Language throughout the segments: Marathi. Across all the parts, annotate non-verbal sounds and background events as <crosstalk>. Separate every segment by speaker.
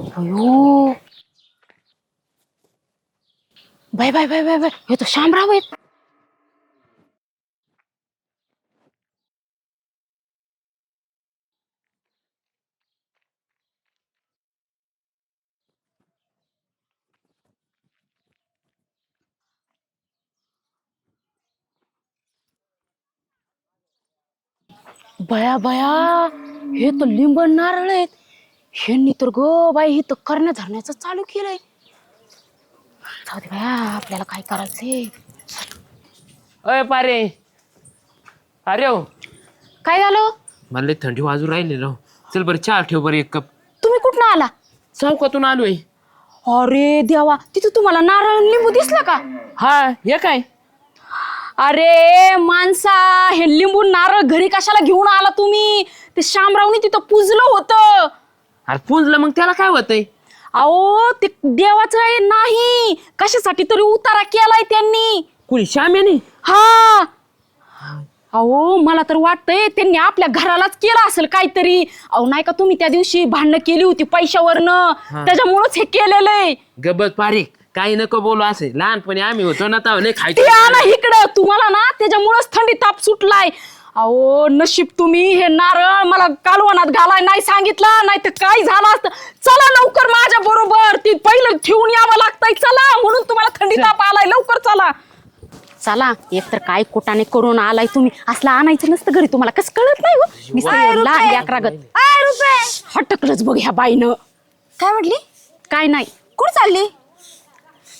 Speaker 1: अयो bye bye bye bye bye हे तर शामराव आहेत बया बया हे तर लिंब नारळ आहेत ह्यांनी तर ग बाई हे तर करण्या धरण्याचं चालू केलंय. जाऊ दे बया आपल्याला काय करायचंय?
Speaker 2: अय पारे. अरे हो.
Speaker 1: काय झालं?
Speaker 2: मला लई थंडी वाजू राहिली राव चल बरं चहा ठेव बरं एक कप.
Speaker 1: तुम्ही कुठनं आला?
Speaker 2: चौकातून आलोय.
Speaker 1: अरे देवा तिथं तुम्हाला नारळ आणि लिंबू दिसला का?
Speaker 2: हा हे काय?
Speaker 1: अरे माणसा हे लिंबू नारळ घरी कशाला घेऊन आला तुम्ही? ते शामरावनी तिथं पुजलं होतं.
Speaker 2: अरे पुंजलं मग त्याला काय होतंय?
Speaker 1: अहो ते देवाचं आहे नाही. कशासाठी तरी उतारा केलाय त्यांनी.
Speaker 2: कुणी? श्याम्याने?
Speaker 1: हा. अहो मला तर वाटतंय त्यांनी आपल्या घरालाच केलं असेल काहीतरी. अहो नाही का तुम्ही त्या दिवशी भांडणं केली होती पैशावरनं? त्याच्यामुळंच हे केलेलं आहे.
Speaker 2: गबत पारे काही नको बोलू असे. लहानपणी आम्ही होतो ना तेव्हा लय
Speaker 1: ते
Speaker 2: खायचो
Speaker 1: आणा इकडं. तुम्हाला ना त्याच्यामुळंच थंडी ताप सुटलाय. अहो नशीब तुम्ही हे नारळ मला कालवणात घालाय नाही सांगितलं नाही तर काय झालं असतं? चला लवकर माझ्या बरोबर ती पहिलं ठेवून यावं लागतंय चला. म्हणून तुम्हाला थंडी ताप आलाय. लवकर चला. चला एक तर काय कोटाने करून आलाय तुम्ही. असला आणायचं नसतं घरी तुम्हाला कसं कळत नाही हो? लहान लेकरागत हटकलंच बघ ह्या बाईनं.
Speaker 3: काय म्हटली?
Speaker 1: काय नाही.
Speaker 3: कुठं चालली?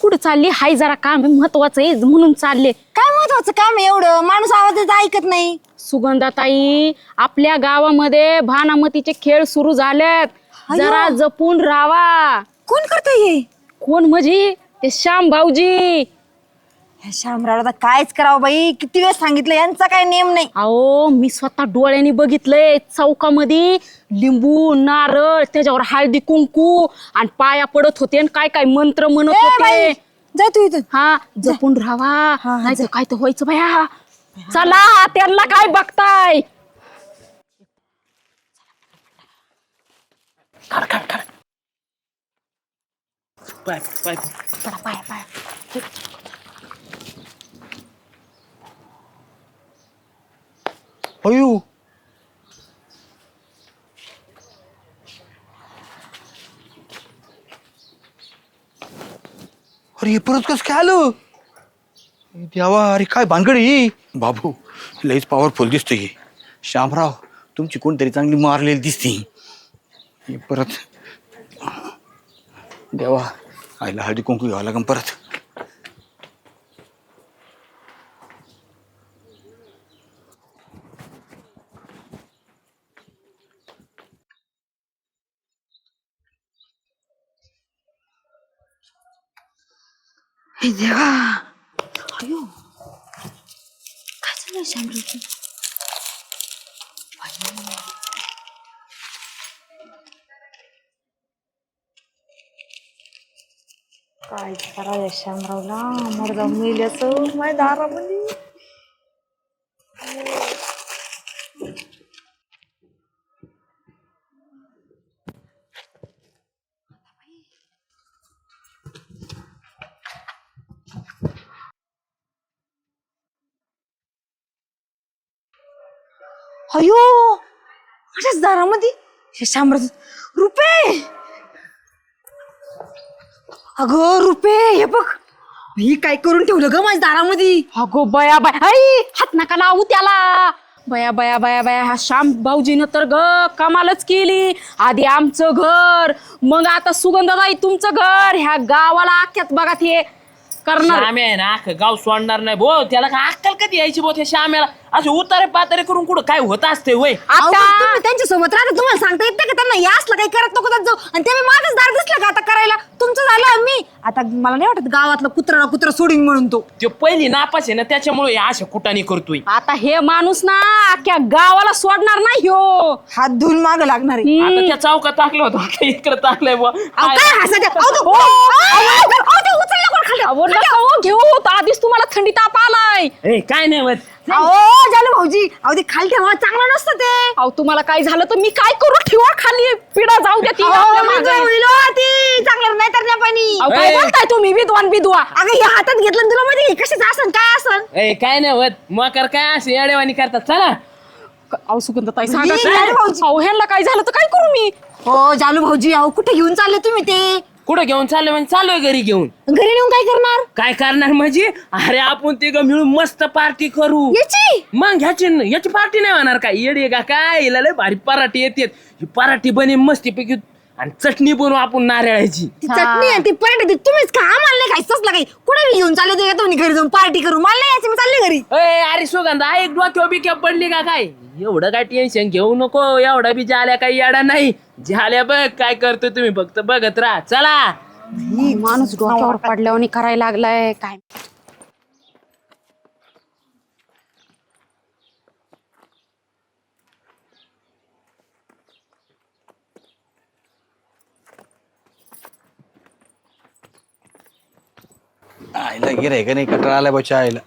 Speaker 1: कुठं चालली? हाय जरा काम आहे, महत्वाचं आहे म्हणून चालले.
Speaker 3: काय महत्वाचं काम आहे एवढं? माणूस आवाज ऐकत नाही.
Speaker 1: सुगंधाताई आपल्या गावामध्ये भानामतीचे खेळ सुरू झालेत. जरा जपून राहा.
Speaker 3: कोण करत हे?
Speaker 1: कोण म्हणजे? ते श्याम भाऊजी.
Speaker 3: ह्या शामरावला आता कायच करावं बाई? किती वेळ सांगितलं? यांचा काय नेम नाही.
Speaker 1: अहो मी स्वतः डोळ्यांनी बघितलंय. चौकामध्ये लिंबू नारळ त्याच्यावर हळदी कुंकू आणि पाया पडत होते आणि काय काय मंत्र म्हणत
Speaker 3: ए
Speaker 1: होते.
Speaker 3: बाई, जा तू इथून.
Speaker 1: हा जपून राहा
Speaker 3: हा,
Speaker 1: नाही. काय तर व्हायचं भया चला त्यांना काय बघताय?
Speaker 2: पाय पाय
Speaker 1: पाया पाया
Speaker 4: अयो. अरे हे परत कसं काय आलं? देवा अरे काय भानगड ही? बाबू लईच पॉवरफुल दिसतोय हे. श्यामराव तुमची कोणतरी चांगली मारलेली दिसते. हे परत देवा आईला हळदी कुंकू घ्यावं लागेल परत.
Speaker 3: हे देवा अयो काय चाललंय शामरावचं काय करावं या शामरावला मर्दा मेल्याचं माझ्या दारामध्ये अयो माझ्याच दारामध्ये हे शामराज रुपे! अगं रुपे हे बघ. ही काय करून ठेवलं ग माझ्या दारामध्ये?
Speaker 1: अगो बया बाय. आई हात नका लावू त्याला. बया बया बया बया ह्या श्याम भाऊजीनं तर ग कमालच केली. आधी आमचं घर मग आता सुगंधाबाई तुमचं घर. ह्या गावाला आख्यात बघा ते. करणार?
Speaker 2: श्याम्या आहे ना अख्खं गाव सोडणार नाही भो. त्याला काय अक्कल कधी यायची भो त्या श्याम्याला? असे उतारे पातारे करून कुठं काय होत असते वय
Speaker 3: अहो,
Speaker 1: आता
Speaker 3: पण तुम्ही त्यांच्यासोबत राहता तुम्हाला सांगता येत नाही का त्यांना? या असलं काही करत नको जाऊ. आणि ते मी माझंच दार दिसलं का आता करायला? तुमचं झालं मी. आता मला नाही वाटत गावातलं कुत्रा कुत्रा सोडीन म्हणून तो.
Speaker 2: तो पहिली नापास आहे ना त्याच्यामुळे या अशा कुटाने करतोय.
Speaker 1: आता हे माणूस ना अख्ख्या गावाला सोडणार नाही हो.
Speaker 3: हात धुवून माग लागणार आहे.
Speaker 2: आता त्या चौकात टाकलं होतं आता इकडे टाकलंय बुवा.
Speaker 3: अहो, काय हसायचं? अहो, तो- अहो, अहो?
Speaker 1: अहो, नका हो घेऊ आधीच तुम्हाला थंडी ताप आलाय.
Speaker 2: ए, काय नाही होत.
Speaker 3: अहो झालं भाऊजी अहो ते खाली ठेवा चांगलं नसतं ते.
Speaker 1: अहो तुम्हाला काय झालं तर मी काय करू? ठेवा खाली पिढा जाऊ द्या ती आपल्या
Speaker 3: मी
Speaker 1: मागं.
Speaker 3: काय होईल हो?
Speaker 1: अहो, काय
Speaker 2: ए.
Speaker 1: बोलताय तुम्ही? विद्वान विधवा.
Speaker 3: अगं हे हातात घेतलं तुला माहिती कशाच असन काय असन
Speaker 2: ए काय नाही होत. मकर काय असे येडेवानी करतात? चला.
Speaker 1: अहो सुगंध ताई सांगा
Speaker 3: मी
Speaker 1: काय?
Speaker 3: नाही.
Speaker 1: अहो ह्यांना काय झालं तर काय करू मी?
Speaker 3: हो जालू भाऊजी अहो कुठे घेऊन चालले तुम्ही ते?
Speaker 2: कुठं घेऊन चाललोय म्हणजे चाललोय घरी घेऊन.
Speaker 3: घरी नेऊन काय करणार?
Speaker 2: काय करणार म्हणजे? अरे आपण तिघ मिळून मस्त पार्टी करू.
Speaker 3: याची?
Speaker 2: मग ह्याची याची पार्टी नाही होणार काय? येडी का काय? हिला लय भारी पराठी येते ही पराठी बने मस्तीपैकी आणि चटणी बनवू आपण नारळाची.
Speaker 3: ती चटणी आणि ती पराठे ती तुम्हीच खा. आम्हाला नाही खायचं तसलं काही. कुठे घेऊन चालले ते तुम्ही घरी जाऊन पार्टी करू मला नाही यायचं मी चालले घरी.
Speaker 2: अय अरे सुगंधा एक डोक्यावर बिक्या पडली का काय? एवढं काय टेन्शन घेऊ नको. एवढा बी झाल्या काही येडा नाही. झाल्या बघ काय करतो तुम्ही? फक्त बघत राहा. चला.
Speaker 1: माणूस डोक्यावर पडल्यावर करायला लागलाय. काय?
Speaker 4: आईला गिराय का नाही कटाळा आला बच्चा आईला.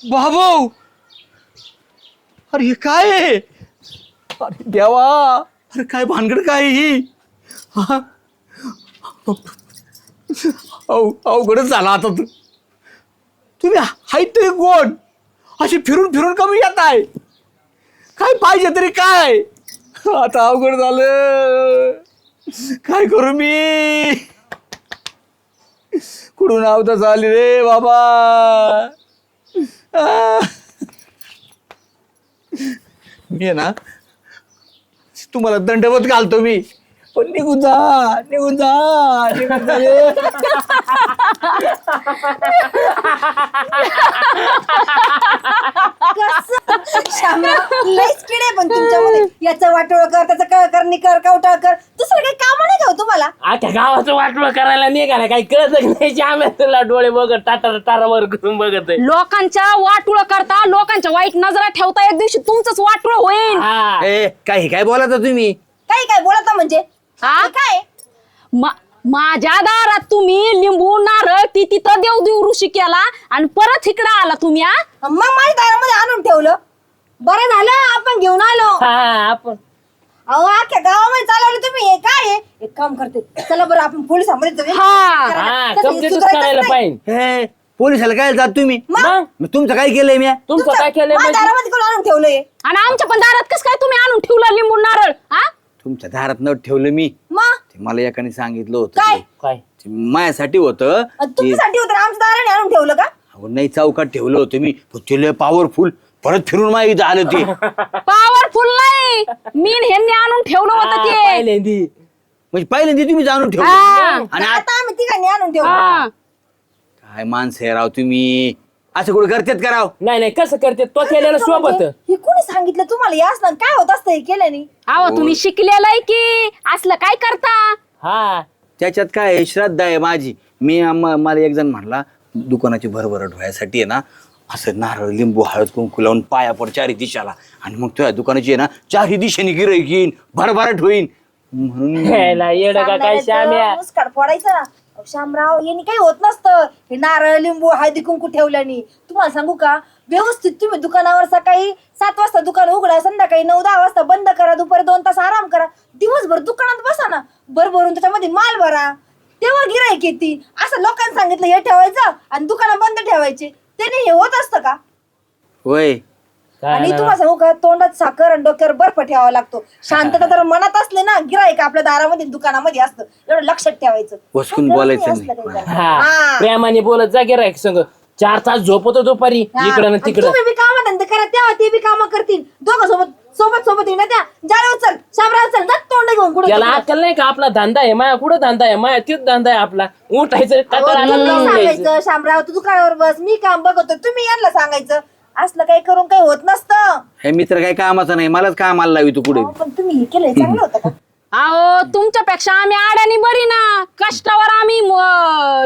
Speaker 4: बाबो! अरे हे काय आहे? अरे देवा! अरे काय भानगड काय आहे ही? हा? अहो अवघडच झाला आता तू. तुम्ही हाय तरी कोण? अशी फिरून फिरून कमी येत आहे. काय पाहिजे तरी काय? आता अवघड झालं. काय करू मी? कुठून आवताच आली रे बाबा आ. मी आहे ना तुम्हाला दंडवत घालतो मी पण निघून जा निघून जा निघून जा रे. <laughs>
Speaker 3: लईच किडे पण तुमच्यामध्ये. याचं वाटोळ कर त्याचं कळ कर निकर कवटाळ कर. दुसरं काही काम नाही का हो तुम्हाला?
Speaker 2: आता गावाचं वाटलं करायला निघाला काही कळत नाही आम्ही तुला डोळे बघत टाटा टारावर करून बघत आहे
Speaker 1: लोकांच्या वाटुळ करता लोकांच्या वाईट नजरा ठेवता एक दिवशी तुमचंच वाटुळ होईल.
Speaker 2: हा.
Speaker 4: ए काही काय बोलाता तुम्ही?
Speaker 3: काही काय बोलत म्हणजे?
Speaker 1: हा?
Speaker 3: हे काय?
Speaker 1: मा- माझ्या दारात तुम्ही लिंबू नारळ ती तिथं देव देव ऋषी केला आणि परत इकडं आला तुम्ही हा?
Speaker 3: मग माझ्या दारामध्ये आणून ठेवलं. बरं झालं आपण घेऊन आलो
Speaker 2: हा आपण
Speaker 3: अहो अख्ख्या गावामध्ये चालवलं तुम्ही हे काय आहे? एक काम करते चला बरं आपण पोलिसांमध्ये जाऊया.
Speaker 1: हा.
Speaker 3: करायला.
Speaker 2: हा
Speaker 3: तसं हे
Speaker 2: कम्प्लीटच
Speaker 3: सुधारायचंच
Speaker 2: करायला
Speaker 3: नाही.
Speaker 2: पाहिजे
Speaker 4: हे पोलिसाला काय जात तुम्ही
Speaker 2: मग
Speaker 4: मग तुमचं काय केलंय मी
Speaker 2: तुमचं काय केलंय
Speaker 3: माझ्या
Speaker 2: म्हणजे?
Speaker 3: दारामध्ये कोण आणून ठेवलंय
Speaker 1: आणि आमच्या पण दारात कसं काय तुम्ही आणून ठेवलं लिंबू नारळ हा
Speaker 4: तुमच्या दारात न ठेवलं मी
Speaker 3: मग
Speaker 4: ते मला एकाने सांगितलं होतं
Speaker 3: काय?
Speaker 4: ते.
Speaker 2: काय
Speaker 4: ते माझ्यासाठी होतं
Speaker 3: आणि
Speaker 4: ते-
Speaker 3: तुमच्यासाठी होतं ना, आमच्या दाराने आणून ठेवलं का
Speaker 4: अहो, नाही चौकात ठेवलं होतं मी पण ते लय पॉवरफुल परत फिरून माझ्या इथं आलं ते
Speaker 1: पॉवरफुल नाही. मी न ह्यांनी आणून ठेवलं होतं
Speaker 2: हा,
Speaker 1: ते.
Speaker 2: पहिल्यांदी.
Speaker 4: म्हणजे पहिल्यांदा तुम्ही जाणून ठेवलं.
Speaker 1: हा.
Speaker 4: आणि
Speaker 3: आता आम्ही तिघांनी आणून ठेवलं.
Speaker 1: हा.
Speaker 4: काय माणसं आहे राव तुम्ही. असं कुठं करतात का राव?
Speaker 2: नाही नाही कसं करते तो केलेलं सोबत.
Speaker 3: म्हणजे, हे कोणी सांगितलं तुम्हाला? या असलं काय होत असतं हे केल्याने?
Speaker 1: अहो तुम्ही शिकलेलं आहे की असलं काय करता?
Speaker 2: हा.
Speaker 4: त्याच्यात काय आहे, श्रद्धा आहे माझी. मी आम- मला एक जण म्हणला दुकानाची भरभराट व्हायसाठी आहे ना असं नारळ लिंबू हळद कुंकू लावून पाया पड चारी दिशाला. आणि मग तुझ्या दुकानाची आहे ना चारही दिशेने गिराईक येईन भरभराट होईन. म्हणून
Speaker 2: ह्याला येडं का काय श्याम्या?
Speaker 3: सांगणाऱ्याचं मुस्काट फोडायचं ना. अहो, शामराव यांनी काही होत नसतं. हे नारळ लिंबू हळदी कुंकू ठेवल्याने. तुम्हाला सांगू का? व्यवस्थित तुम्ही दुकानावर सकाळी सात वाजता दुकान उघडा संध्याकाळी नऊ दहा वाजता बंद करा दुपारी दोन तास आराम करा. दिवसभर दुकानात बसा ना. भरभरून त्याच्यामध्ये माल भरा. तेव्हा गिराईक येतील. असं लोकांनी सांगितलं हे ठेवायचं आणि दुकानं बंद ठेवायचे. त्याने हे होत असतं का?
Speaker 4: होय
Speaker 2: काय
Speaker 3: आणि
Speaker 2: ना.
Speaker 3: तुम्हाला सांगू का तोंडात साखर आणि डोक्यावर बर्फ ठेवावा लागतो. शांतता जर मनात असले ना गिराईक आपल्या दारामध्ये दुकानामध्ये असतं. एवढं लक्षात ठेवायचं.
Speaker 4: वसकून बोलायचं
Speaker 3: गरज
Speaker 4: नाही.
Speaker 3: असलं काही
Speaker 2: हा.
Speaker 3: हा.
Speaker 2: प्रेमाने बोलत जा गिरायक संग. चार तास झोपतो दुपारी
Speaker 3: हा.
Speaker 2: इकडं ना
Speaker 3: आणि
Speaker 2: तिकडं.
Speaker 3: तुम्ही बी काम धंदे करा तेव्हा ते बी काम करतील. दोघं सोबत सोबत सोबत येणार त्या. जाळव चल शामराव चल जा तोंड घेऊन कुठे
Speaker 2: त्याला अक्कल नाही का? आपला धंदा आहे माया कुठं धंदा आहे? माया तीच धंदा आहे आपला. उठायचं आला.
Speaker 3: सांगायचं शामराव? तू दुकानावर बस मी काम बघतो तुम्ही यांना सांगायचं. असलं काही करून काही होत नसतं.
Speaker 4: हे मित्र काय कामाचं नाही मलाच कामाला लावी तू पुढे
Speaker 3: अहो, पण तुम्ही हे केलंय चांगलं होतं का?
Speaker 1: अहो तुमच्यापेक्षा आम्ही आड्यानी बरी ना. कष्टावर आम्ही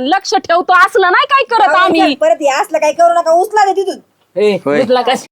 Speaker 1: लक्ष ठेवतो असलं नाही काय करत आम्ही.
Speaker 3: परत हे असलं काही करू नका उचला दे तिथून.
Speaker 2: ए,
Speaker 4: होय.
Speaker 2: उठला कस